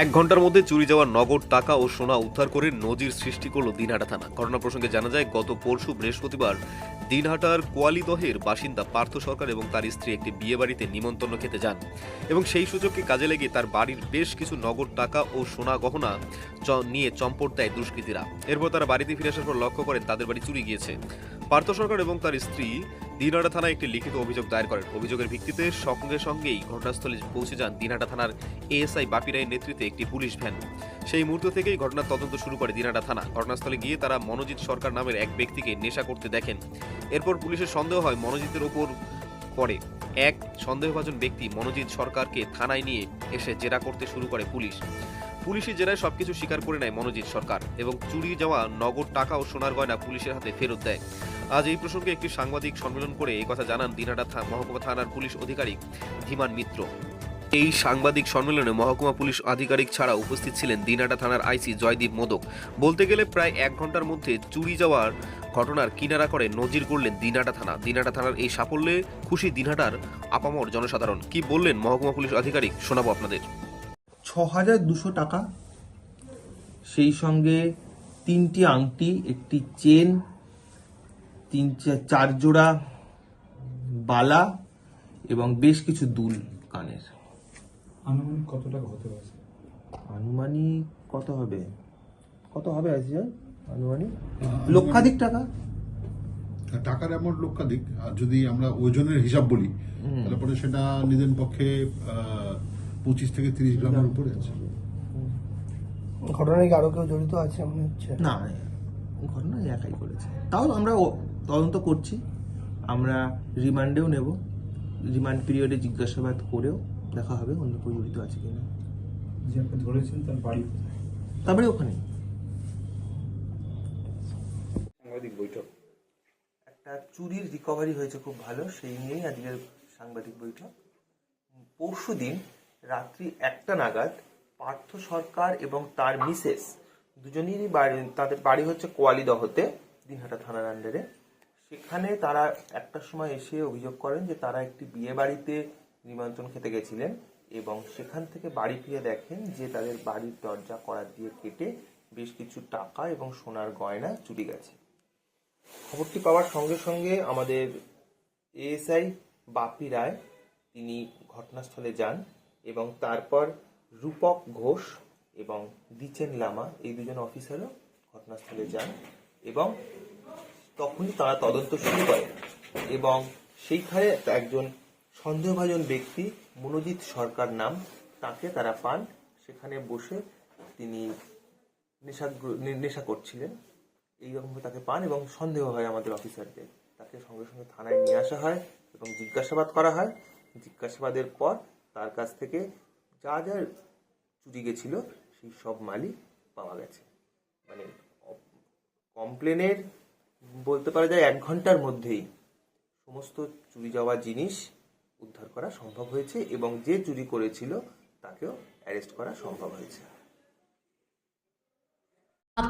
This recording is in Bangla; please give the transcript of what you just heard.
এক ঘণ্টার মধ্যে চুরি যাওয়া নগদ টাকা ও সোনা উদ্ধার করে নজির সৃষ্টি করল দিনহাটা থানা। ঘটনা প্রসঙ্গে জানা যায়, গত পরশু বৃহস্পতিবার দিনহাটার কোয়ালিদহের বাসিন্দা পার্থ সরকার এবং তার স্ত্রী একটি বিয়ে বাড়িতে নিমন্ত্রণ খেতে যান এবং সেই সুযোগকে কাজে লেগে তার বাড়ির বেশ কিছু নগদ টাকা ও সোনা গহনা নিয়ে চম্পট দেয় দুষ্কৃতীরা। এরপর তারা বাড়িতে ফিরে আসার পর লক্ষ্য করেন তাদের বাড়ি চুরি গিয়েছে। পার্থ সরকার এবং তার স্ত্রী দিনহাটা থানায় একটি লিখিত অভিযোগ দায়ের করেন। অভিযোগের ভিত্তিতে সঙ্গে সঙ্গেই ঘটনাস্থলে পৌঁছে যান দিনহাটা থানার এএসআই বাপি রায়ের নেতৃত্বে একটি পুলিশ ভ্যান। সেই মুহূর্ত থেকেই ঘটনার তদন্ত শুরু করে দিনাটা থানা। ঘটনাস্থলে গিয়ে তারা মনোজিৎ সরকার নামের এক ব্যক্তিকে নেশা করতে দেখেন। এরপর পুলিশের সন্দেহ হয় মনোজিতের ওপর পড়ে। এক সন্দেহভাজন ব্যক্তি মনোজিৎ সরকারকে থানায় নিয়ে এসে জেরা করতে শুরু করে পুলিশ। পুলিশি জেরায় সবকিছু স্বীকার করে নেয় মনোজিৎ সরকার এবং চুরি যাওয়া নগদ টাকা ও সোনার গয়না পুলিশের হাতে ফেরত দেয়। আজ এই প্রসঙ্গে একটি সাংবাদিক সম্মেলন করে এই কথা জানান দিনাটা থা- মহকুমা থানার পুলিশ আধিকারিক ধীমান মিত্র। এই সাংবাদিক সম্মেলনে মহকুমা পুলিশ আধিকারিক ছাড়া উপস্থিত ছিলেন দিনাটা থানার আইসি জয়দীপ মোদক। বলতে গেলে প্রায় এক ঘণ্টার মধ্যে চুরি যাওয়ার ঘটনার কিনারা করে নজির করলেন দিনাটা থানা। দিনাটা থানার এই সাফল্যে খুশি দিনহাটার আপামর জনসাধারণ। কি বললেন মহকুমা পুলিশ আধিকারিক শোনাবো আপনাদের। হাজার দুশো টাকা। সেই সঙ্গে তিনটি আংটি একটি চেন তিন চার জোড়া বালা এবং বেশ কিছু দুল কানের। আনুমানিক কত টাকা হতে পারে? আনুমানিক কত হবে? কত হবে আজিজা আনুমানিক? লক্ষাধিক টাকা। টাকার অ্যামাউন্ট লক্ষাধিক। আর যদি আমরা ওজনের হিসাব বলি তাহলে পরে সেটা নিজের পক্ষে পঁচিশ থেকে তিরিশ গ্রামের উপরে আছে। ঘটনায় কি আরও কেউ জড়িত আছে মনে হচ্ছে? না ঘটনা একাই করেছে তাও আমরা ও- তদন্ত করছি। আমরা রিমান্ডেও নেব। রিমান্ড পিরিয়ডে জিজ্ঞাসাবাদ করেও দেখা হবে অন্য কেউ জড়িত আছে কিনা। ধরেছেন তার বাড়ি কোথায়? তারপরে ওখানে সাংবাদিক বৈঠক। একটা চুরির রিকভারি হয়েছে খুব ভালো সেই নিয়েই আজকের সাংবাদিক বৈঠক। পরশু দিন রাত্রি একটা নাগাদ পার্থ সরকার এবং তার মিসেস দুজনেরই বাড়ি, তাদের বাড়ি হচ্ছে কোয়ালিদহতে দিনহাটা থানার আন্ডারে সেখানে তারা একটার সময় এসে অভিযোগ করেন যে তারা একটি বিয়ে বাড়িতে নিমন্ত্রণ খেতে গেছিলেন এবং সেখান থেকে বাড়ি ফিরে দেখেন যে তাদের বাড়ির দরজা করার দিয়ে কেটে বেশ কিছু টাকা এবং সোনার গয়না চুরি গেছে। খবরটি পাওয়ার সঙ্গে সঙ্গে আমাদের এএসআই বাপি রায়, তিনি ঘটনাস্থলে যান। এবং তারপর রূপক ঘোষ এবং দিচেন লামা, এই দুজন অফিসারও ঘটনাস্থলে যান এবং তখনই তারা তদন্ত শুরু করে এবং সেইখানে একজন সন্দেহভাজন ব্যক্তি, মনোজিৎ সরকার নাম, তাকে তারা পান। সেখানে বসে তিনি নেশা নেশা করছিলেন। এইরকম তাকে পান এবং সন্দেহ হয় আমাদের অফিসারদের তাকে সঙ্গে সঙ্গে থানায় নিয়ে আসা হয় এবং জিজ্ঞাসাবাদ করা হয়। জিজ্ঞাসাবাদের পর তার কাছ থেকে যা যা চুরি গেছিল, সেই সব মালই পাওয়া গেছে। মানে কমপ্লেনের বলতে পারা যায় এক ঘণ্টার মধ্যেই সমস্ত চুরি যাওয়া জিনিস উদ্ধার করা সম্ভব হয়েছে এবং যে চুরি করেছিল তাকেও অ্যারেস্ট করা সম্ভব হয়েছে।